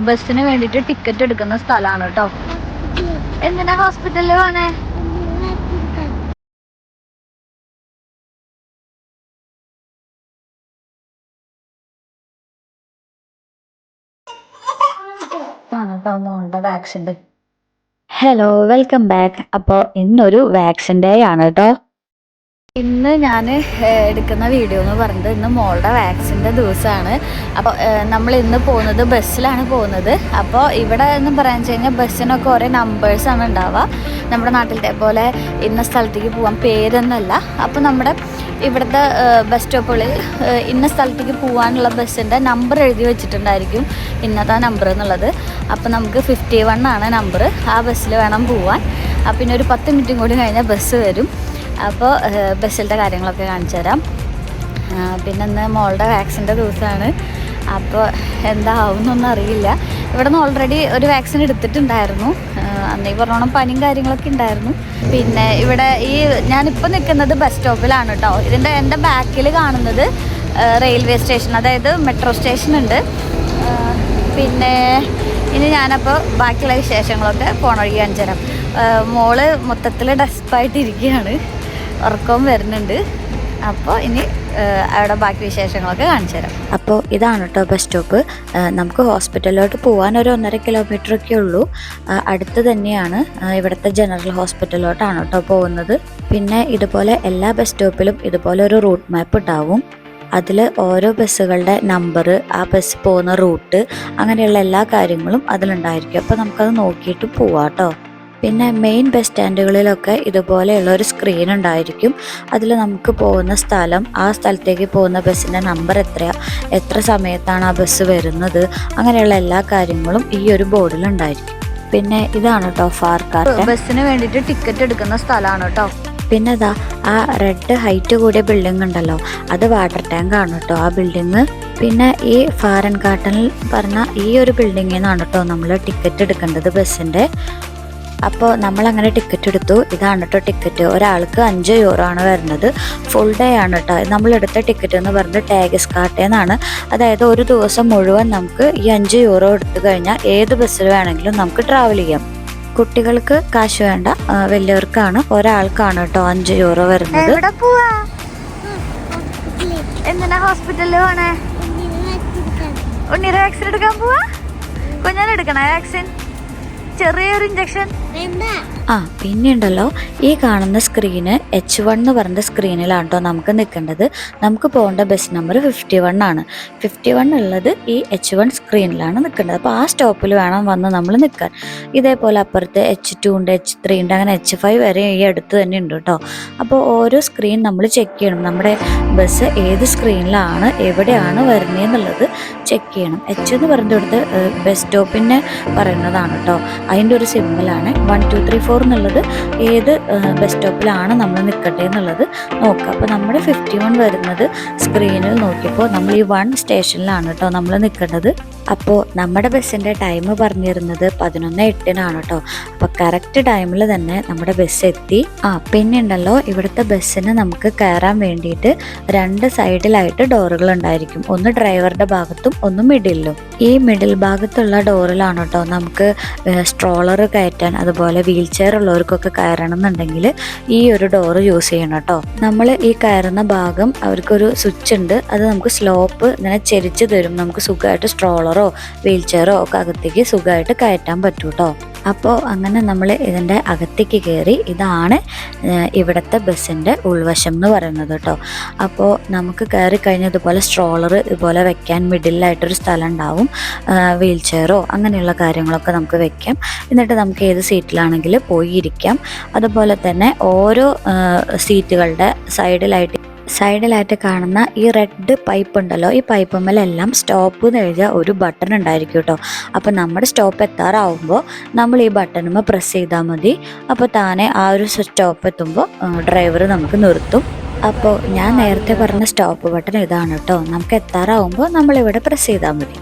ബസ്സിന് വേണ്ടിട്ട് ടിക്കറ്റ് എടുക്കുന്ന സ്ഥലമാണ് കേട്ടോ എന്തിനാ ഹോസ്പിറ്റലിൽ പോണേ? വാക്സിന്റെ ഹലോ വെൽക്കം ബാക്ക് അപ്പോൾ ഇന്നൊരു വാക്സിൻ ഡേ ആണ് കേട്ടോ ഇന്ന് ഞാൻ എടുക്കുന്ന വീഡിയോ എന്ന് പറയുന്നത് ഇന്ന് മോളുടെ വാക്സിന്റെ ദിവസമാണ്. അപ്പോൾ നമ്മൾ ഇന്ന് പോകുന്നത് ബസ്സിലാണ് പോകുന്നത്. അപ്പോൾ ഇവിടെ എന്ന് പറയാൻ വെച്ച് കഴിഞ്ഞാൽ ബസ്സിനൊക്കെ ഓരോ നമ്പേഴ്സാണ് ഉണ്ടാവുക. നമ്മുടെ നാട്ടിലത്തെ പോലെ ഇന്ന സ്ഥലത്തേക്ക് പോകാൻ പേരൊന്നുമല്ല. അപ്പോൾ നമ്മുടെ ഇവിടുത്തെ ബസ് സ്റ്റോപ്പുകളിൽ ഇന്ന സ്ഥലത്തേക്ക് പോകാനുള്ള ബസ്സിന്റെ നമ്പർ എഴുതി വെച്ചിട്ടുണ്ടായിരിക്കും ഇന്നത്തെ നമ്പർ എന്നുള്ളത്. അപ്പോൾ നമുക്ക് ഫിഫ്റ്റി വൺ ആണ് നമ്പർ ആ ബസ്സിൽ വേണം പോവാൻ. അപ്പം പിന്നെ ഒരു പത്ത് മിനിറ്റും കൂടി കഴിഞ്ഞാൽ ബസ് വരും. അപ്പോൾ ബസ്സിലത്തെ കാര്യങ്ങളൊക്കെ കാണിച്ചു തരാം. പിന്നെ ഇന്ന് മോളുടെ വാക്സിന്റെ ദിവസമാണ്. അപ്പോൾ എന്താവുന്നൊന്നും അറിയില്ല. ഇവിടെ നിന്ന് ഓൾറെഡി ഒരു വാക്സിൻ എടുത്തിട്ടുണ്ടായിരുന്നു. അന്ന് ഈ പറഞ്ഞോണം പനിയും കാര്യങ്ങളൊക്കെ ഉണ്ടായിരുന്നു. പിന്നെ ഇവിടെ ഈ ഞാനിപ്പോൾ നിൽക്കുന്നത് ബസ് സ്റ്റോപ്പിലാണ് കേട്ടോ ഇതിന്റെ എന്റെ ബാക്കിൽ കാണുന്നത് റെയിൽവേ സ്റ്റേഷൻ അതായത് മെട്രോ സ്റ്റേഷൻ ഉണ്ട്. പിന്നെ ഇനി ഞാനപ്പോൾ ബാക്കിയുള്ള വിശേഷങ്ങളൊക്കെ പോണ വഴി കാണിച്ചു തരാം. മോൾ മൊത്തത്തിൽ ഡെസ്പായിട്ടിരിക്കുകയാണ് ഉറക്കവും വരുന്നുണ്ട്. അപ്പോൾ ഇനി അവിടെ ബാക്കി വിശേഷങ്ങളൊക്കെ കാണിച്ചു തരാം. അപ്പോൾ ഇതാണ് കേട്ടോ ബസ് സ്റ്റോപ്പ്. നമുക്ക് ഹോസ്പിറ്റലിലോട്ട് പോകാൻ ഒരു ഒന്നര കിലോമീറ്റർ ഒക്കെ ഉള്ളൂ. അടുത്ത് തന്നെയാണ് ഇവിടുത്തെ ജനറൽ ഹോസ്പിറ്റലിലോട്ടാണ് കേട്ടോ പോകുന്നത്. പിന്നെ ഇതുപോലെ എല്ലാ ബസ് സ്റ്റോപ്പിലും ഇതുപോലെ ഒരു റൂട്ട് മാപ്പ് ഉണ്ടാവും. അതിൽ ഓരോ ബസ്സുകളുടെ നമ്പർ ആ ബസ് പോകുന്ന റൂട്ട് അങ്ങനെയുള്ള എല്ലാ കാര്യങ്ങളും അതിലുണ്ടായിരിക്കും. അപ്പോൾ നമുക്കത് നോക്കിയിട്ട് പോവാം കേട്ടോ പിന്നെ മെയിൻ ബസ് സ്റ്റാൻഡുകളിലൊക്കെ ഇതുപോലെയുള്ള ഒരു സ്ക്രീൻ ഉണ്ടായിരിക്കും. അതിൽ നമുക്ക് പോകുന്ന സ്ഥലം ആ സ്ഥലത്തേക്ക് പോകുന്ന ബസ്സിന്റെ നമ്പർ എത്രയാണ് എത്ര സമയത്താണ് ആ ബസ് വരുന്നത് അങ്ങനെയുള്ള എല്ലാ കാര്യങ്ങളും ഈ ഒരു ബോർഡിൽ ഉണ്ടായിരിക്കും. പിന്നെ ഇതാണ് കേട്ടോ ഫാർ കാർട്ടൻ ബസ്സിന് വേണ്ടിയിട്ട് ടിക്കറ്റ് എടുക്കുന്ന സ്ഥലമാണ് കേട്ടോ പിന്നെ ഇതാ ആ റെഡ് ഹൈറ്റ് കൂടിയ ബിൽഡിംഗ് ഉണ്ടല്ലോ അത് വാട്ടർ ടാങ്ക് ആണ് കേട്ടോ ആ ബിൽഡിങ് പിന്നെ ഈ ഫാരൻ കാട്ടനിൽ പറഞ്ഞ ഈ ഒരു ബിൽഡിങ്ങിൽ നിന്നാണ് കേട്ടോ നമ്മൾ ടിക്കറ്റ് എടുക്കേണ്ടത് ബസ്സിന്റെ അപ്പോൾ നമ്മളങ്ങനെ ടിക്കറ്റ് എടുത്തു. ഇതാണ് കേട്ടോ ടിക്കറ്റ് ഒരാൾക്ക് അഞ്ച് യൂറോ ആണ് വരുന്നത്. ഫുൾ ഡേ ആണ് കേട്ടോ നമ്മളെടുത്ത ടിക്കറ്റ് എന്ന് പറയുന്നത് ടാഗസ് കാട്ടേന്നാണ്. അതായത് ഒരു ദിവസം മുഴുവൻ നമുക്ക് ഈ അഞ്ച് യൂറോ എടുത്തു കഴിഞ്ഞാൽ ഏത് ബസ്സിൽ വേണമെങ്കിലും നമുക്ക് ട്രാവൽ ചെയ്യാം. കുട്ടികൾക്ക് കാശ് വേണ്ട. വലിയവർക്കാണ്. ഒരാൾക്കാണ് കേട്ടോ അഞ്ച് യൂറോ വരുന്നത്. ഹോസ്പിറ്റലിൽ എടുക്കാൻ പോവാ? എടുക്കണേ വാക്സിൻ ചെറിയൊരു ഇഞ്ചക്ഷൻ ben Pembe. ആ പിന്നെ ഉണ്ടല്ലോ ഈ കാണുന്ന സ്ക്രീന് എച്ച് വൺ എന്ന് പറഞ്ഞ സ്ക്രീനിലാണ് കേട്ടോ നമുക്ക് നിൽക്കേണ്ടത്. നമുക്ക് പോകേണ്ട ബസ് നമ്പർ ഫിഫ്റ്റി വൺ ആണ്. ഫിഫ്റ്റി വൺ ഉള്ളത് ഈ എച്ച് വൺ സ്ക്രീനിലാണ് നിൽക്കേണ്ടത്. അപ്പോൾ ആ സ്റ്റോപ്പിൽ വേണം വന്ന് നമ്മൾ നിൽക്കാൻ. ഇതേപോലെ അപ്പുറത്ത് എച്ച് ടു ഉണ്ട് എച്ച് ത്രീ ഉണ്ട് അങ്ങനെ എച്ച് ഫൈവ് വരെ ഈ അടുത്ത് തന്നെ ഉണ്ട് കേട്ടോ അപ്പോൾ ഓരോ സ്ക്രീൻ നമ്മൾ ചെക്ക് ചെയ്യണം. നമ്മുടെ ബസ് ഏത് സ്ക്രീനിലാണ് എവിടെയാണ് വരുന്നതെന്നുള്ളത് ചെക്ക് ചെയ്യണം. എച്ച് എന്ന് പറയുന്നിടത്ത് ബസ് സ്റ്റോപ്പിനെ പറയുന്നതാണ് കേട്ടോ അതിന്റെ ഒരു സിമ്പിളാണ് വൺ ടു ത്രീ ഫോർ എന്നുള്ളത് ഏത് ബസ് സ്റ്റോപ്പിലാണ് നമ്മൾ നിൽക്കട്ടെ എന്നുള്ളത് നോക്കുക. അപ്പോൾ നമ്മുടെ ഫിഫ്റ്റി വൺ വരുന്നത് സ്ക്രീനിൽ നോക്കിയപ്പോൾ നമ്മൾ ഈ വൺ സ്റ്റേഷനിലാണ് കേട്ടോ നമ്മൾ നിൽക്കേണ്ടത്. അപ്പോൾ നമ്മുടെ ബസ്സിന്റെ ടൈം പറഞ്ഞിരുന്നത് പതിനൊന്ന് എട്ടിനാണ് കേട്ടോ അപ്പോൾ കറക്റ്റ് ടൈമിൽ തന്നെ നമ്മുടെ ബസ് എത്തി. ആ പിന്നെ ഉണ്ടല്ലോ ഇവിടുത്തെ ബസ്സിന് നമുക്ക് കയറാൻ വേണ്ടിയിട്ട് രണ്ട് സൈഡിലായിട്ട് ഡോറുകൾ ഉണ്ടായിരിക്കും ഒന്ന് ഡ്രൈവറുടെ ഭാഗത്തും ഒന്ന് മിഡിലും ഈ മിഡിൽ ഭാഗത്തുള്ള ഡോറിലാണ് കേട്ടോ നമുക്ക് സ്ട്രോളർ കയറ്റാൻ അതുപോലെ വീൽ ചെയർ ഉള്ളവർക്കൊക്കെ കയറണം എന്നുണ്ടെങ്കിൽ ഈ ഒരു ഡോറ് യൂസ് ചെയ്യണം കേട്ടോ നമ്മൾ ഈ കയറുന്ന ഭാഗം അവർക്കൊരു സ്വിച്ച് ഉണ്ട്. അത് നമുക്ക് സ്ലോപ്പ് ഇങ്ങനെ ചെരിച്ച് തരും. നമുക്ക് സുഖമായിട്ട് സ്ട്രോളറോ വീൽ ചെയറോ ഒക്കെ അകത്തേക്ക് സുഖമായിട്ട് കയറ്റാൻ പറ്റും കേട്ടോ അപ്പോൾ അങ്ങനെ നമ്മൾ ഇതിന്റെ അകത്തേക്ക് കയറി ഇതാണ് ഇവിടുത്തെ ബസ്സിന്റെ ഉൾവശം എന്ന് പറയുന്നത് കേട്ടോ. അപ്പോൾ നമുക്ക് കയറി കഴിഞ്ഞാൽ ഇതുപോലെ സ്ട്രോളർ ഇതുപോലെ വെക്കാൻ മിഡിലായിട്ടൊരു സ്ഥലം ഉണ്ടാവും വീൽ ചെയറോ അങ്ങനെയുള്ള കാര്യങ്ങളൊക്കെ നമുക്ക് വെക്കാം. എന്നിട്ട് നമുക്ക് ഏത് സീറ്റിലാണെങ്കിലും പോയി ഇരിക്കാം. അതുപോലെ തന്നെ ഓരോ സീറ്റുകളുടെ സൈഡിലായിട്ട് സൈഡിലായിട്ട് കാണുന്ന ഈ റെഡ് പൈപ്പ് ഉണ്ടല്ലോ ഈ പൈപ്പുമ്മലെല്ലാം സ്റ്റോപ്പ് എന്ന് എഴുതിയ ഒരു ബട്ടൺ ഉണ്ടായിരിക്കും കേട്ടോ അപ്പോൾ നമ്മുടെ സ്റ്റോപ്പ് എത്താറാവുമ്പോൾ നമ്മൾ ഈ ബട്ടണുമ്മ പ്രസ് ചെയ്താൽ മതി. അപ്പോൾ താനെ ആ ഒരു സ്റ്റോപ്പ് എത്തുമ്പോൾ ഡ്രൈവർ നമുക്ക് നിർത്തും. അപ്പോൾ ഞാൻ നേരത്തെ പറഞ്ഞ സ്റ്റോപ്പ് ബട്ടൺ ഇതാണ് കേട്ടോ നമുക്ക് എത്താറാവുമ്പോൾ നമ്മളിവിടെ പ്രസ് ചെയ്താൽ മതി.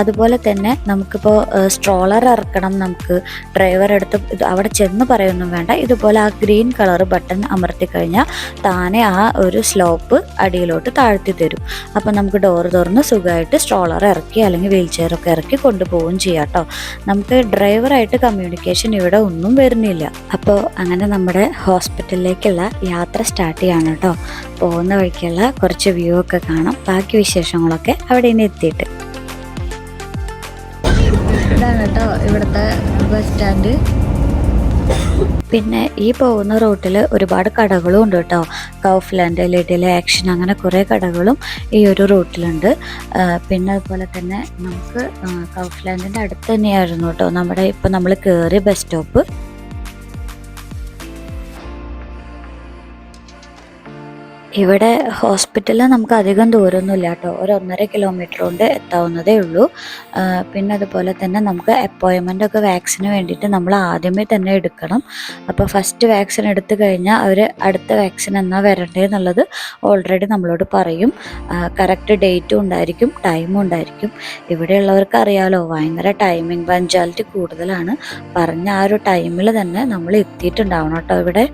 അതുപോലെ തന്നെ നമുക്കിപ്പോൾ സ്ട്രോളർ ഇറക്കണം നമുക്ക്. ഡ്രൈവർ എടുത്ത് അവിടെ ചെന്ന് പറയൊന്നും വേണ്ട. ഇതുപോലെ ആ ഗ്രീൻ കളർ ബട്ടൺ അമർത്തി കഴിഞ്ഞാൽ താനെ ആ ഒരു സ്ലോപ്പ് അടിയിലോട്ട് താഴ്ത്തി തരും. അപ്പോൾ നമുക്ക് ഡോർ തുറന്ന് സുഖമായിട്ട് സ്ട്രോളർ ഇറക്കി അല്ലെങ്കിൽ വീൽ ചെയറൊക്കെ ഇറക്കി കൊണ്ടുപോവുകയും ചെയ്യാം കേട്ടോ നമുക്ക് ഡ്രൈവറായിട്ട് കമ്മ്യൂണിക്കേഷൻ ഇവിടെ ഒന്നും വരുന്നില്ല. അപ്പോൾ അങ്ങനെ നമ്മുടെ ഹോസ്പിറ്റലിലേക്കുള്ള യാത്ര സ്റ്റാർട്ട് ചെയ്യാണ് കേട്ടോ പോകുന്ന വഴിക്കുള്ള കുറച്ച് വ്യൂ ഒക്കെ കാണാം. ബാക്കി വിശേഷങ്ങളൊക്കെ അവിടെ ഇനി എത്തിയിട്ട്. ഇവിടുത്തെ ബസ് സ്റ്റാൻഡ് പിന്നെ ഈ പോകുന്ന റൂട്ടിൽ ഒരുപാട് കടകളും ഉണ്ട് കേട്ടോ കൗഫ്ലാൻഡ് ലിഡിലെ ആക്ഷൻ അങ്ങനെ കുറേ കടകളും ഈ ഒരു റൂട്ടിലുണ്ട് പിന്നെ അതുപോലെ തന്നെ നമുക്ക് കൗഫ്ലാൻഡിന്റെ അടുത്ത് തന്നെയായിരുന്നു കേട്ടോ നമ്മുടെ ഇപ്പോൾ നമ്മൾ കയറിയ ബസ് സ്റ്റോപ്പ് ഇവിടെ ഹോസ്പിറ്റലിൽ നമുക്ക് അധികം ദൂരമൊന്നുമില്ല കേട്ടോ. ഒരു ഒന്നര കിലോമീറ്റർ കൊണ്ട് എത്താവുന്നതേ ഉള്ളൂ. പിന്നെ അതുപോലെ തന്നെ നമുക്ക് അപ്പോയിൻമെന്റ് ഒക്കെ വാക്സിന് വേണ്ടിയിട്ട് നമ്മൾ ആദ്യമേ തന്നെ എടുക്കണം. അപ്പോൾ ഫസ്റ്റ് വാക്സിൻ എടുത്തു കഴിഞ്ഞാൽ അവർ അടുത്ത വാക്സിൻ എന്നാ വരണ്ടേ എന്നുള്ളത് ഓൾറെഡി നമ്മളോട് പറയും. കറക്റ്റ് ഡേറ്റും ഉണ്ടായിരിക്കും ടൈമും ഉണ്ടായിരിക്കും. ഇവിടെയുള്ളവർക്ക് അറിയാലോ ഭയങ്കര ടൈമിംഗ് പഞ്ചാലിറ്റി കൂടുതലാണ്. പറഞ്ഞ ആ ഒരു ടൈമിൽ തന്നെ നമ്മൾ എത്തിയിട്ടുണ്ടാവണം കേട്ടോ ഇവിടെ.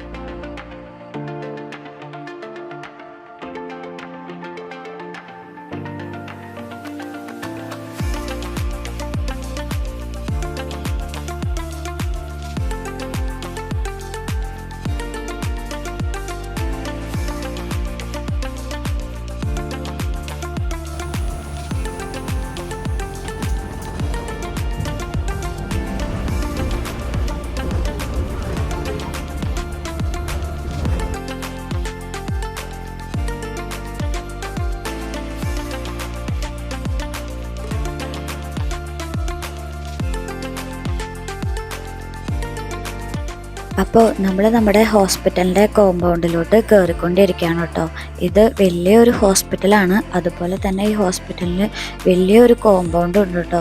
അപ്പോൾ നമ്മൾ നമ്മുടെ ഹോസ്പിറ്റലിന്റെ കോമ്പൗണ്ടിലോട്ട് കയറിക്കൊണ്ടിരിക്കുകയാണ് കേട്ടോ. ഇത് വലിയൊരു ഹോസ്പിറ്റലാണ്. അതുപോലെ തന്നെ ഈ ഹോസ്പിറ്റലിന് വലിയൊരു കോമ്പൗണ്ട് ഉണ്ട് കേട്ടോ.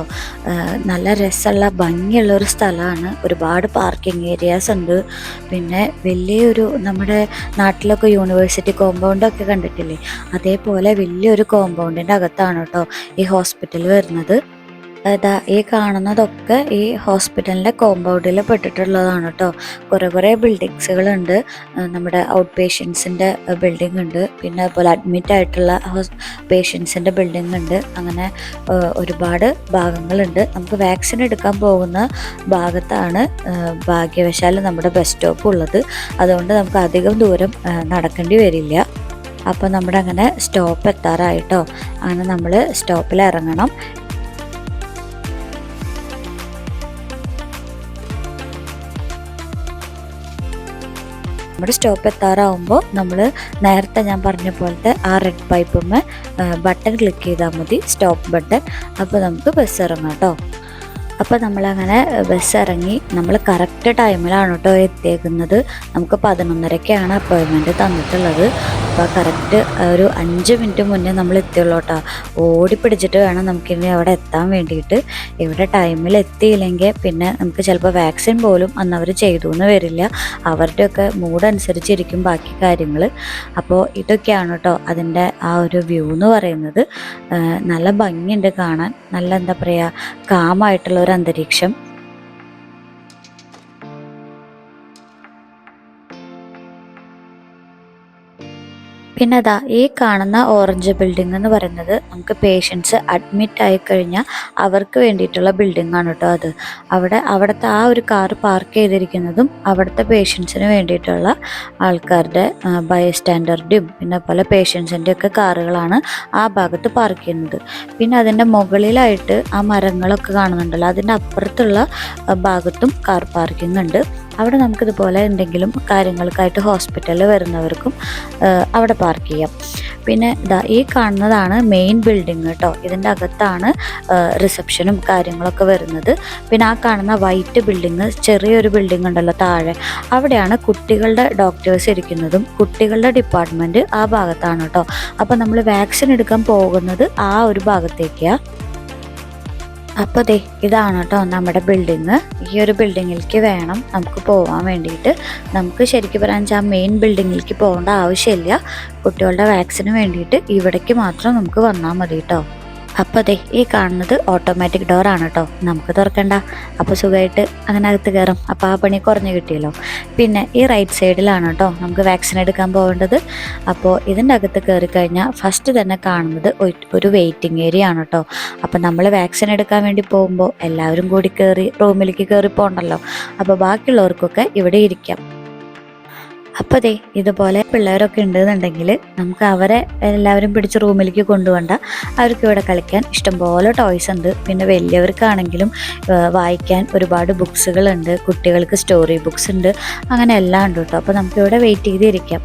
നല്ല രസമുള്ള ഭംഗിയുള്ള ഒരു സ്ഥലമാണ്. ഒരുപാട് പാർക്കിംഗ് ഏരിയാസ് ഉണ്ട്. പിന്നെ വലിയൊരു നമ്മുടെ നാട്ടിലൊക്കെ യൂണിവേഴ്സിറ്റി കോമ്പൗണ്ടൊക്കെ കണ്ടിട്ടില്ലേ? അതേപോലെ വലിയൊരു കോമ്പൗണ്ടിന്റെ അകത്താണ് കേട്ടോ ഈ ഹോസ്പിറ്റൽ വരുന്നത്. ഇതാ ഈ കാണുന്നതൊക്കെ ഈ ഹോസ്പിറ്റലിന്റെ കോമ്പൗണ്ടിൽ പെട്ടിട്ടുള്ളതാണ് കേട്ടോ കുറേ കുറേ ബിൽഡിങ്സുകളുണ്ട് നമ്മുടെ ഔട്ട് പേഷ്യൻസിന്റെ ബിൽഡിംഗ് ഉണ്ട് പിന്നെ അതുപോലെ അഡ്മിറ്റ് ആയിട്ടുള്ള പേഷ്യൻസിന്റെ ബിൽഡിംഗ് ഉണ്ട് അങ്ങനെ ഒരുപാട് ഭാഗങ്ങളുണ്ട്. നമുക്ക് വാക്സിൻ എടുക്കാൻ പോകുന്ന ഭാഗത്താണ് ഭാഗ്യവശാൽ നമ്മുടെ ബസ് സ്റ്റോപ്പ് ഉള്ളത്. അതുകൊണ്ട് നമുക്ക് അധികം ദൂരം നടക്കേണ്ടി വരില്ല. അപ്പോൾ നമ്മുടെ അങ്ങനെ സ്റ്റോപ്പ് എത്താറായിട്ടോ അങ്ങനെ നമ്മൾ സ്റ്റോപ്പിൽ ഇറങ്ങണം. നമ്മുടെ സ്റ്റോപ്പ് എത്താറാവുമ്പോൾ നമ്മൾ നേരത്തെ ഞാൻ പറഞ്ഞ പോലത്തെ ആ റെഡ് പൈപ്പുമ്മ ബട്ടൺ ക്ലിക്ക് ചെയ്താൽ മതി സ്റ്റോപ്പ് ബട്ടൺ അപ്പോൾ നമുക്ക് ബസ് ഇറങ്ങാം കേട്ടോ അപ്പോൾ നമ്മളങ്ങനെ ബസ് ഇറങ്ങി. നമ്മൾ കറക്റ്റ് ടൈമിലാണ് കേട്ടോ എത്തിയേക്കുന്നത്. നമുക്ക് പതിനൊന്നരക്കാണ് അപ്പോയിൻമെന്റ് തന്നിട്ടുള്ളത്. അപ്പോൾ കറക്റ്റ് ഒരു അഞ്ച് മിനിറ്റ് മുന്നേ നമ്മൾ എത്തിയുള്ളൂ കേട്ടോ ഓടി പിടിച്ചിട്ട് വേണം നമുക്കിനി അവിടെ എത്താൻ വേണ്ടിയിട്ട്. ഇവിടെ ടൈമിൽ എത്തിയില്ലെങ്കിൽ പിന്നെ നമുക്ക് ചിലപ്പോൾ വാക്സിൻ പോലും അന്ന് അവർ ചെയ്തു എന്ന് വരില്ല. അവരുടെയൊക്കെ മൂഡ് അനുസരിച്ചിരിക്കും ബാക്കി കാര്യങ്ങൾ അപ്പോൾ ഇതൊക്കെയാണ് കേട്ടോ അതിന്റെ ആ ഒരു വ്യൂ എന്ന് പറയുന്നത്. നല്ല ഭംഗിയുണ്ട് കാണാൻ. നല്ല എന്താ പറയുക കാമായിട്ടുള്ള ഒരു അന്തരീക്ഷം പിന്നെ അതാ ഈ കാണുന്ന ഓറഞ്ച് ബിൽഡിംഗ് എന്ന് പറയുന്നത് നമുക്ക് പേഷ്യൻസ് അഡ്മിറ്റ് ആയി കഴിഞ്ഞാൽ അവർക്ക് വേണ്ടിയിട്ടുള്ള ബിൽഡിംഗ് ആണ് കേട്ടോ അത്. അവിടെ അവിടുത്തെ ആ ഒരു കാർ പാർക്ക് ചെയ്തിരിക്കുന്നതും അവിടുത്തെ പേഷ്യൻസിന് വേണ്ടിയിട്ടുള്ള ആൾക്കാരുടെ ബൈ ബൈസ്റ്റാൻഡറുടെയും പിന്നെ പല പേഷ്യൻസിന്റെ ഒക്കെ കാറുകളാണ് ആ ഭാഗത്ത് പാർക്ക് ചെയ്യുന്നത്. പിന്നെ അതിന്റെ മുകളിലായിട്ട് ആ മരങ്ങളൊക്കെ കാണുന്നുണ്ടല്ലോ അതിന്റെ അപ്പുറത്തുള്ള ഭാഗത്തും കാർ പാർക്കിംഗ് ഉണ്ട് അവിടെ നമുക്കിതുപോലെ എന്തെങ്കിലും കാര്യങ്ങൾക്കായിട്ട് ഹോസ്പിറ്റലിൽ വരുന്നവർക്കും അവിടെ പാർക്ക് ചെയ്യാം. പിന്നെ ഇതാ ഈ കാണുന്നതാണ് മെയിൻ ബിൽഡിംഗ് കേട്ടോ. ഇതിന്റെ അകത്താണ് റിസപ്ഷനും കാര്യങ്ങളൊക്കെ വരുന്നത്. പിന്നെ ആ കാണുന്ന വൈറ്റ് ബിൽഡിങ് ചെറിയൊരു ബിൽഡിംഗ് ഉണ്ടല്ലോ താഴെ. അവിടെയാണ് കുട്ടികളുടെ ഡോക്ടേഴ്സ് ഇരിക്കുന്നതും കുട്ടികളുടെ ഡിപ്പാർട്ട്മെന്റ് ആ ഭാഗത്താണ് കേട്ടോ. അപ്പോൾ നമ്മൾ വാക്സിൻ എടുക്കാൻ പോകുന്നത് ആ ഒരു ഭാഗത്തേക്കാണ് അപ്പോൾ ദേ ഇതാണ് കേട്ടോ നമ്മുടെ ബിൽഡിങ് ഈ ഒരു ബിൽഡിങ്ങിലേക്ക് വേണം നമുക്ക് പോകാൻ വേണ്ടിയിട്ട്. നമുക്ക് ശരിക്കും പറയാൻ ആ മെയിൻ ബിൽഡിങ്ങിലേക്ക് പോകേണ്ട ആവശ്യമില്ല. കുട്ടികളുടെ വാക്സിന് വേണ്ടിയിട്ട് ഇവിടേക്ക് മാത്രം നമുക്ക് വന്നാൽ മതി കേട്ടോ അപ്പോൾ അതെ ഈ കാണുന്നത് ഓട്ടോമാറ്റിക് ഡോർ ആണ് കേട്ടോ നമുക്ക് തുറക്കണ്ട. അപ്പോൾ സുഖമായിട്ട് അങ്ങനെ അകത്ത് കയറും അപ്പോൾ ആ പണി കുറഞ്ഞു കിട്ടിയല്ലോ. പിന്നെ ഈ റൈറ്റ് സൈഡിലാണ് കേട്ടോ നമുക്ക് വാക്സിൻ എടുക്കാൻ പോകേണ്ടത് അപ്പോൾ ഇതിന്റെ അകത്ത് കയറി കഴിഞ്ഞാൽ ഫസ്റ്റ് തന്നെ കാണുന്നത് ഒരു വെയിറ്റിംഗ് ഏരിയ ആണ് കേട്ടോ അപ്പോൾ നമ്മൾ വാക്സിൻ എടുക്കാൻ വേണ്ടി പോകുമ്പോൾ എല്ലാവരും കൂടി കയറി റൂമിലേക്ക് കയറി പോകണ്ടല്ലോ. അപ്പോൾ ബാക്കിയുള്ളവർക്കൊക്കെ ഇവിടെ ഇരിക്കാം. അപ്പോൾ അതെ ഇതുപോലെ പിള്ളേരൊക്കെ ഉണ്ടെന്നുണ്ടെങ്കിൽ നമുക്ക് അവരെ എല്ലാവരും പിടിച്ച് റൂമിലേക്ക് കൊണ്ടുപോകണ്ട അവർക്ക് ഇവിടെ കളിക്കാൻ ഇഷ്ടംപോലെ ടോയ്സ് ഉണ്ട്. പിന്നെ വലിയവർക്കാണെങ്കിലും വായിക്കാൻ ഒരുപാട് ബുക്സുകളുണ്ട് കുട്ടികൾക്ക് സ്റ്റോറി ബുക്സ് ഉണ്ട്. അങ്ങനെ എല്ലാം ഉണ്ട് കേട്ടോ അപ്പോൾ നമുക്ക് ഇവിടെ വെയിറ്റ് ചെയ്തിരിക്കാം.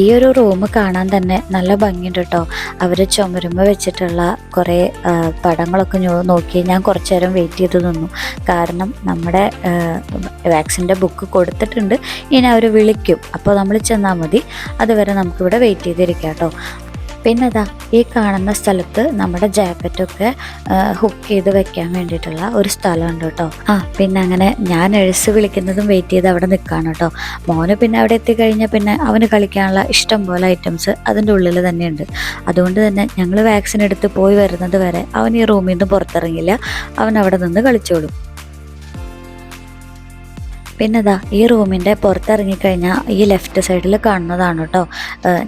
ഈ ഒരു റൂം കാണാൻ തന്നെ നല്ല ഭംഗിയുണ്ട് കേട്ടോ അവർ ചുമരുമ്പ് വെച്ചിട്ടുള്ള കുറേ പടങ്ങളൊക്കെ നോക്കി ഞാൻ കുറച്ചു നേരം വെയിറ്റ് ചെയ്ത് നിന്നു. കാരണം നമ്മുടെ വാക്സിന്റെ ബുക്ക് കൊടുത്തിട്ടുണ്ട്. ഇനി അവർ വിളിക്കും. അപ്പോൾ നമ്മൾ ചെന്നാൽ മതി. അതുവരെ നമുക്കിവിടെ വെയിറ്റ് ചെയ്തിരിക്കാം കേട്ടോ പിന്നെ അതാ ഈ കാണുന്ന സ്ഥലത്ത് നമ്മുടെ ജാക്കറ്റൊക്കെ ഹുക്ക് ചെയ്ത് വെക്കാൻ വേണ്ടിയിട്ടുള്ള ഒരു സ്ഥലമുണ്ട് കേട്ടോ. ആ പിന്നെ അങ്ങനെ ഞാൻ എഴുസ് വിളിക്കുന്നതും വെയിറ്റ് ചെയ്ത് അവിടെ നിൽക്കുകയാണ് കേട്ടോ. മോന് പിന്നെ അവിടെ എത്തിക്കഴിഞ്ഞാൽ പിന്നെ അവന് കളിക്കാനുള്ള ഇഷ്ടം പോലെ ഐറ്റംസ് അതിന്റെ ഉള്ളിൽ തന്നെയുണ്ട്. അതുകൊണ്ട് തന്നെ ഞങ്ങൾ വാക്സിൻ എടുത്ത് പോയി വരുന്നത് വരെ അവൻ ഈ റൂമിൽ നിന്ന് പുറത്തിറങ്ങില്ല അവൻ അവിടെ നിന്ന് കളിച്ചോളും. പിന്നെ ഈ റൂമിന്റെ പുറത്തിറങ്ങിക്കഴിഞ്ഞാൽ ഈ ലെഫ്റ്റ് സൈഡിൽ കാണുന്നതാണ് കേട്ടോ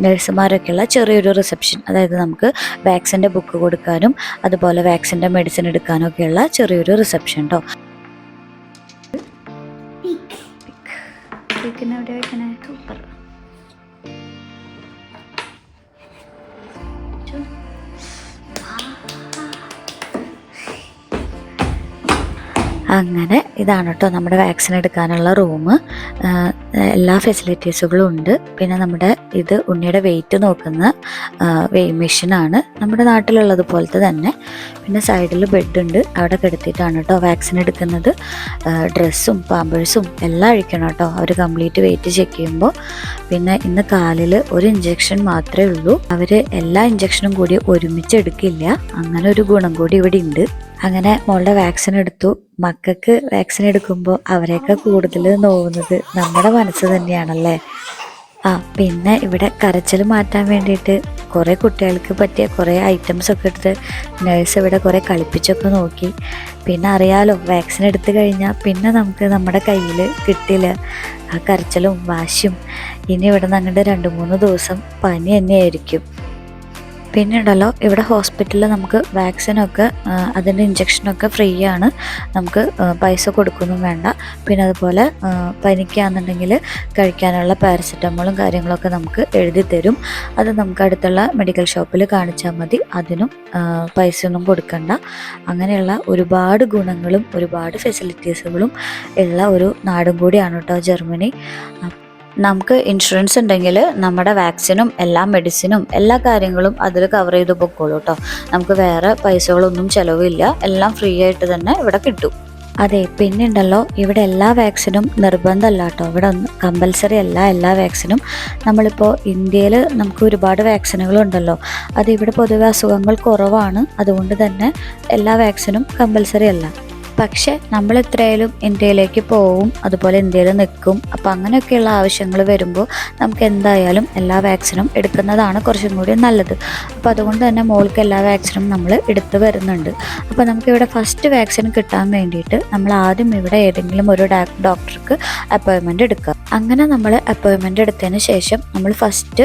നഴ്സുമാരൊക്കെയുള്ള ചെറിയൊരു റിസപ്ഷൻ. അതായത് നമുക്ക് വാക്സിന്റെ ബുക്ക് കൊടുക്കാനും അതുപോലെ വാക്സിന്റെ മെഡിസിൻ എടുക്കാനും ഒക്കെയുള്ള ചെറിയൊരു റിസപ്ഷൻ കേട്ടോ സൂപ്പർ അങ്ങനെ ഇതാണ് കേട്ടോ നമ്മുടെ വാക്സിൻ എടുക്കാനുള്ള റൂം എല്ലാ ഫെസിലിറ്റീസുകളും ഉണ്ട്. പിന്നെ നമ്മുടെ ഇത് ഉണ്ണിയുടെ വെയിറ്റ് നോക്കുന്ന വെയ് മെഷീനാണ് നമ്മുടെ നാട്ടിലുള്ളത് പോലത്തെ തന്നെ. പിന്നെ സൈഡിൽ ബെഡുണ്ട് അവിടെ കിടത്തിയിട്ടാണ് കേട്ടോ വാക്സിൻ എടുക്കുന്നത്. ഡ്രസ്സും പാമ്പേഴ്സും എല്ലാം അഴിക്കണം കേട്ടോ. അവർ കംപ്ലീറ്റ് വെയിറ്റ് ചെക്ക് ചെയ്യുമ്പോൾ പിന്നെ ഇന്ന് കാലിൽ ഒരു ഇഞ്ചെക്ഷൻ മാത്രമേ ഉള്ളൂ. അവർ എല്ലാ ഇഞ്ചെക്ഷനും കൂടി ഒരുമിച്ച് എടുക്കില്ല. അങ്ങനെ ഒരു ഗുണം കൂടി ഇവിടെ ഉണ്ട്. അങ്ങനെ മോളുടെ വാക്സിൻ എടുത്തു. മക്കൾക്ക് വാക്സിൻ എടുക്കുമ്പോൾ അവരെയൊക്കെ കൂടുതൽ നോവുന്നത് നമ്മുടെ മനസ്സ് തന്നെയാണല്ലേ? ആ പിന്നെ ഇവിടെ കരച്ചിൽ മാറ്റാൻ വേണ്ടിയിട്ട് കുറേ കുട്ടികൾക്ക് പറ്റിയ കുറേ ഐറ്റംസ് ഒക്കെ എടുത്ത് നേഴ്സ് ഇവിടെ കുറേ കളിപ്പിച്ചൊക്കെ നോക്കി. പിന്നെ അറിയാലോ വാക്സിൻ എടുത്തു കഴിഞ്ഞാൽ പിന്നെ നമുക്ക് നമ്മുടെ കയ്യിൽ കിട്ടില്ല. ആ കരച്ചിലും വാശിയും. ഇനി ഇവിടെ നിന്ന് അങ്ങോട്ട് രണ്ട് മൂന്ന് ദിവസം പനി തന്നെയായിരിക്കും. പിന്നെ ഉണ്ടല്ലോ ഇവിടെ ഹോസ്പിറ്റലിൽ നമുക്ക് വാക്സിനൊക്കെ അതിന്റെ ഇഞ്ചക്ഷനൊക്കെ ഫ്രീ ആണ് നമുക്ക് പൈസ കൊടുക്കൊന്നും വേണ്ട. പിന്നെ അതുപോലെ പനിക്കാന്നുണ്ടെങ്കിൽ കഴിക്കാനുള്ള പാരസെറ്റമോളും കാര്യങ്ങളൊക്കെ നമുക്ക് എഴുതി തരും. അത് നമുക്ക് അടുത്തുള്ള മെഡിക്കൽ ഷോപ്പിൽ കാണിച്ചാൽ മതി. അതിനും പൈസ പൈസയൊന്നും കൊടുക്കണ്ട. അങ്ങനെയുള്ള ഒരുപാട് ഗുണങ്ങളും ഒരുപാട് ഫെസിലിറ്റീസുകളും ഉള്ള ഒരു നാടും കൂടിയാണ് കേട്ടോ ജർമ്മനി. നമുക്ക് ഇൻഷുറൻസ് ഉണ്ടെങ്കിൽ നമ്മുടെ വാക്സിനും എല്ലാ മെഡിസിനും എല്ലാ കാര്യങ്ങളും അതിൽ കവർ ചെയ്ത് പൊക്കോളൂ കേട്ടോ നമുക്ക് വേറെ പൈസകളൊന്നും ചിലവില്ല. എല്ലാം ഫ്രീ ആയിട്ട് തന്നെ ഇവിടെ കിട്ടും. അതെ പിന്നെ ഉണ്ടല്ലോ ഇവിടെ എല്ലാ വാക്സിനും നിർബന്ധമല്ല കേട്ടോ ഇവിടെ ഒന്ന് കമ്പൽസറി അല്ല എല്ലാ വാക്സിനും നമ്മളിപ്പോൾ ഇന്ത്യയിൽ നമുക്ക് ഒരുപാട് വാക്സിനുകളുണ്ടല്ലോ അത് ഇവിടെ പൊതുവെ അസുഖങ്ങൾ കുറവാണ്. അതുകൊണ്ട് തന്നെ എല്ലാ വാക്സിനും കമ്പൽസറി അല്ല. പക്ഷെ നമ്മൾ എത്രയായാലും ഇന്ത്യയിലേക്ക് പോവും അതുപോലെ ഇന്ത്യയിൽ നിൽക്കും. അപ്പോൾ അങ്ങനെയൊക്കെയുള്ള ആവശ്യങ്ങൾ വരുമ്പോൾ നമുക്ക് എന്തായാലും എല്ലാ വാക്സിനും എടുക്കുന്നതാണ് കുറച്ചും കൂടി നല്ലത്. അപ്പോൾ അതുകൊണ്ട് തന്നെ മോൾക്ക് എല്ലാ വാക്സിനും നമ്മൾ എടുത്തു വരുന്നുണ്ട്. അപ്പോൾ നമുക്കിവിടെ ഫസ്റ്റ് വാക്സിൻ കിട്ടാൻ വേണ്ടിയിട്ട് നമ്മൾ ആദ്യം ഇവിടെ ഏതെങ്കിലും ഒരു ഡോക്ടർക്ക് അപ്പോയിൻമെന്റ് എടുക്കുക. അങ്ങനെ നമ്മൾ അപ്പോയിൻമെന്റ് എടുത്തതിന് ശേഷം നമ്മൾ ഫസ്റ്റ്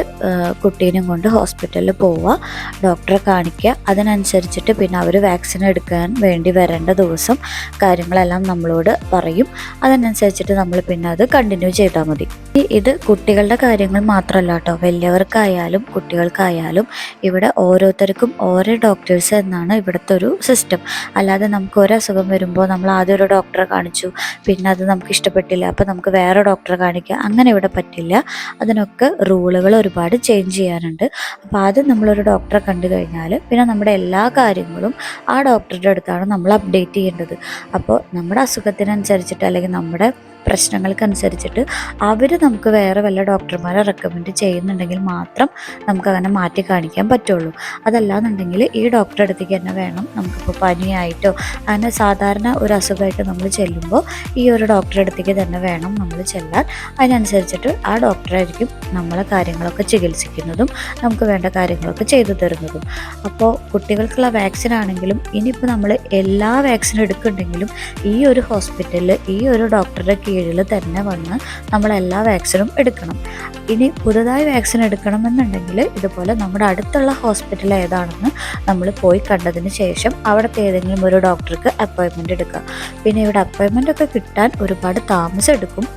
കുട്ടീനെയും കൊണ്ട് ഹോസ്പിറ്റലിൽ പോവുക ഡോക്ടറെ കാണിക്കുക. അതിനനുസരിച്ചിട്ട് പിന്നെ അവർ വാക്സിൻ എടുക്കാൻ വേണ്ടി വരേണ്ട ദിവസം കാര്യങ്ങളെല്ലാം നമ്മളോട് പറയും. അതിനനുസരിച്ചിട്ട് നമ്മൾ പിന്നെ അത് കണ്ടിന്യൂ ചെയ്താൽ മതി. ഇത് കുട്ടികളുടെ കാര്യങ്ങൾ മാത്രമല്ല കേട്ടോ. വലിയവർക്കായാലും കുട്ടികൾക്കായാലും ഇവിടെ ഓരോരുത്തർക്കും ഓരോ ഡോക്ടേഴ്സ് എന്നാണ് ഇവിടുത്തെ ഒരു സിസ്റ്റം അല്ലാതെ നമുക്ക് ഒരു അസുഖം വരുമ്പോൾ നമ്മൾ ആദ്യം ഒരു ഡോക്ടറെ കാണിച്ചു. പിന്നെ അത് നമുക്ക് ഇഷ്ടപ്പെട്ടില്ല. അപ്പോൾ നമുക്ക് വേറെ ഡോക്ടറെ കാണിക്കുക അങ്ങനെ ഇവിടെ പറ്റില്ല. അതിനൊക്കെ റൂളുകൾ ഒരുപാട് ചേഞ്ച് ചെയ്യാനുണ്ട്. അപ്പോൾ ആദ്യം നമ്മളൊരു ഡോക്ടറെ കണ്ടു കഴിഞ്ഞാൽ പിന്നെ നമ്മുടെ എല്ലാ കാര്യങ്ങളും ആ ഡോക്ടറുടെ അടുത്താണ് നമ്മൾ അപ്ഡേറ്റ് ചെയ്യേണ്ടത്. അപ്പോൾ നമ്മുടെ അസുഖത്തിനനുസരിച്ചിട്ട് അല്ലെങ്കിൽ നമ്മുടെ പ്രശ്നങ്ങൾക്കനുസരിച്ചിട്ട് അവർ നമുക്ക് വേറെ വല്ല ഡോക്ടർമാരെ റെക്കമെൻഡ് ചെയ്യുന്നുണ്ടെങ്കിൽ മാത്രം നമുക്ക് അങ്ങനെ മാറ്റി കാണിക്കാൻ പറ്റുള്ളൂ. അതല്ലാന്നുണ്ടെങ്കിൽ ഈ ഡോക്ടറെ അടുത്തേക്ക് തന്നെ വേണം നമുക്കിപ്പോൾ പനിയായിട്ടോ അങ്ങനെ സാധാരണ ഒരു അസുഖമായിട്ട് നമ്മൾ ചെല്ലുമ്പോൾ ഈ ഒരു ഡോക്ടറെ അടുത്തേക്ക് തന്നെ വേണം നമ്മൾ ചെല്ലാൻ. അതിനനുസരിച്ചിട്ട് ആ ഡോക്ടറായിരിക്കും നമ്മളെ കാര്യങ്ങളൊക്കെ ചികിത്സിക്കുന്നതും നമുക്ക് വേണ്ട കാര്യങ്ങളൊക്കെ ചെയ്തു തരുന്നതും. അപ്പോൾ കുട്ടികൾക്കുള്ള വാക്സിൻ ആണെങ്കിലും ഇനിയിപ്പോൾ നമ്മൾ എല്ലാ വാക്സിനും എടുക്കുന്നുണ്ടെങ്കിലും ഈ ഒരു ഹോസ്പിറ്റലിൽ ഈ ഒരു ഡോക്ടറുടെ കീഴിൽ തന്നെ വന്ന് നമ്മൾ എല്ലാ വാക്സിനും എടുക്കണം. ഇനി പുതുതായി വാക്സിൻ എടുക്കണമെന്നുണ്ടെങ്കിൽ ഇതുപോലെ നമ്മുടെ അടുത്തുള്ള ഹോസ്പിറ്റൽ ഏതാണെന്ന് നമ്മൾ പോയി കണ്ടതിന് ശേഷം അവിടുത്തെ ഏതെങ്കിലും ഒരു ഡോക്ടർക്ക് അപ്പോയിൻമെന്റ് എടുക്കുക. പിന്നെ ഇവിടെ അപ്പോയിൻമെന്റ് ഒക്കെ കിട്ടാൻ ഒരുപാട് താമസം എടുക്കും.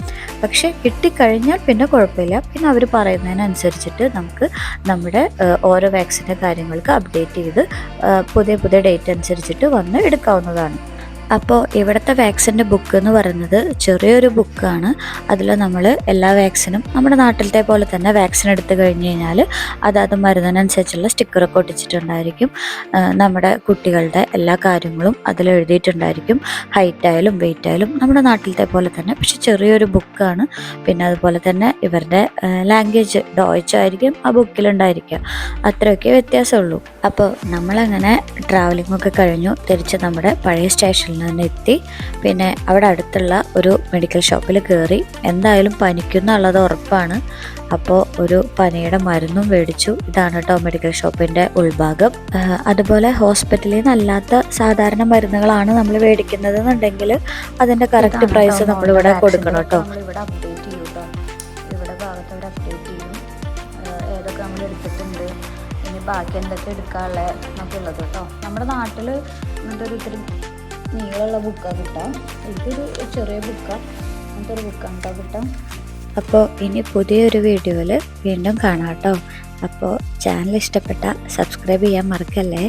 പക്ഷേ കിട്ടിക്കഴിഞ്ഞാൽ പിന്നെ കുഴപ്പമില്ല. പിന്നെ അവർ പറയുന്നതിനനുസരിച്ചിട്ട് നമുക്ക് നമ്മുടെ ഓരോ വാക്സിന്റെ കാര്യങ്ങൾക്ക് അപ്ഡേറ്റ് ചെയ്ത് പുതിയ പുതിയ ഡേറ്റ് അനുസരിച്ചിട്ട് വന്ന് എടുക്കാവുന്നതാണ്. അപ്പോൾ ഇവിടുത്തെ വാക്സിന്റെ ബുക്ക് എന്ന് പറയുന്നത് ചെറിയൊരു ബുക്കാണ് അതിൽ നമ്മൾ എല്ലാ വാക്സിനും നമ്മുടെ നാട്ടിലത്തെ പോലെ തന്നെ വാക്സിൻ എടുത്തു കഴിഞ്ഞ് കഴിഞ്ഞാൽ അതാത് മരുന്നിനനുസരിച്ചുള്ള സ്റ്റിക്കറൊക്കെ ഒട്ടിച്ചിട്ടുണ്ടായിരിക്കും. നമ്മുടെ കുട്ടികളുടെ എല്ലാ കാര്യങ്ങളും അതിൽ എഴുതിയിട്ടുണ്ടായിരിക്കും. ഹൈറ്റ് ആയാലും വെയിറ്റ് ആയാലും നമ്മുടെ നാട്ടിലത്തെ പോലെ തന്നെ. പക്ഷെ ചെറിയൊരു ബുക്കാണ് പിന്നെ അതുപോലെ തന്നെ ഇവരുടെ ലാംഗ്വേജ് ഡോയ്ച്ച് ആയിരിക്കും ആ ബുക്കിലുണ്ടായിരിക്കുക അത്രയൊക്കെ വ്യത്യാസമുള്ളൂ. അപ്പോൾ നമ്മളങ്ങനെ ട്രാവലിംഗ് ഒക്കെ കഴിഞ്ഞു. തിരിച്ച് നമ്മുടെ പഴയ സ്റ്റേഷനിൽ തന്നെ എത്തി പിന്നെ അവിടെ അടുത്തുള്ള ഒരു മെഡിക്കൽ ഷോപ്പിൽ കയറി എന്തായാലും പനിക്കുന്നുള്ളത് ഉറപ്പാണ്. അപ്പോൾ ഒരു പനിയുടെ മരുന്നും മേടിച്ചു. ഇതാണ് കേട്ടോ മെഡിക്കൽ ഷോപ്പിന്റെ ഉൾഭാഗം. അതുപോലെ ഹോസ്പിറ്റലിൽ നിന്നല്ലാത്ത സാധാരണ മരുന്നുകളാണ് നമ്മൾ മേടിക്കുന്നത് എന്നുണ്ടെങ്കിൽ അതിന്റെ കറക്റ്റ് പ്രൈസ് നമ്മളിവിടെ കൊടുക്കണം കേട്ടോ അപ്ഡേറ്റ് ചെയ്യും കേട്ടോ ഇവിടെ ഭാഗത്ത് അവർ അപ്ഡേറ്റ് ചെയ്യും. ഏഹ് ഏതൊക്കെ നമ്മൾ എടുത്തിട്ടുണ്ട്. ഇനി ബാക്കി എന്തൊക്കെ എടുക്കാനുള്ള എന്നൊക്കെ ഉള്ളത് കേട്ടോ നമ്മുടെ നാട്ടിൽ ഇങ്ങനത്തെ ഒരു ഇത്തിരി നീളമുള്ള ബുക്കാണ് കിട്ടാം. ഇതൊരു ചെറിയ ബുക്കാണ് അങ്ങനത്തെ ഒരു ബുക്കാണ് കേട്ടോ കിട്ടാം. അപ്പോൾ ഇനി പുതിയൊരു വീഡിയോയിൽ വീണ്ടും കാണാം കേട്ടോ. അപ്പോൾ ചാനൽ ഇഷ്ടപ്പെട്ട സബ്സ്ക്രൈബ് ചെയ്യാൻ മറക്കല്ലേ?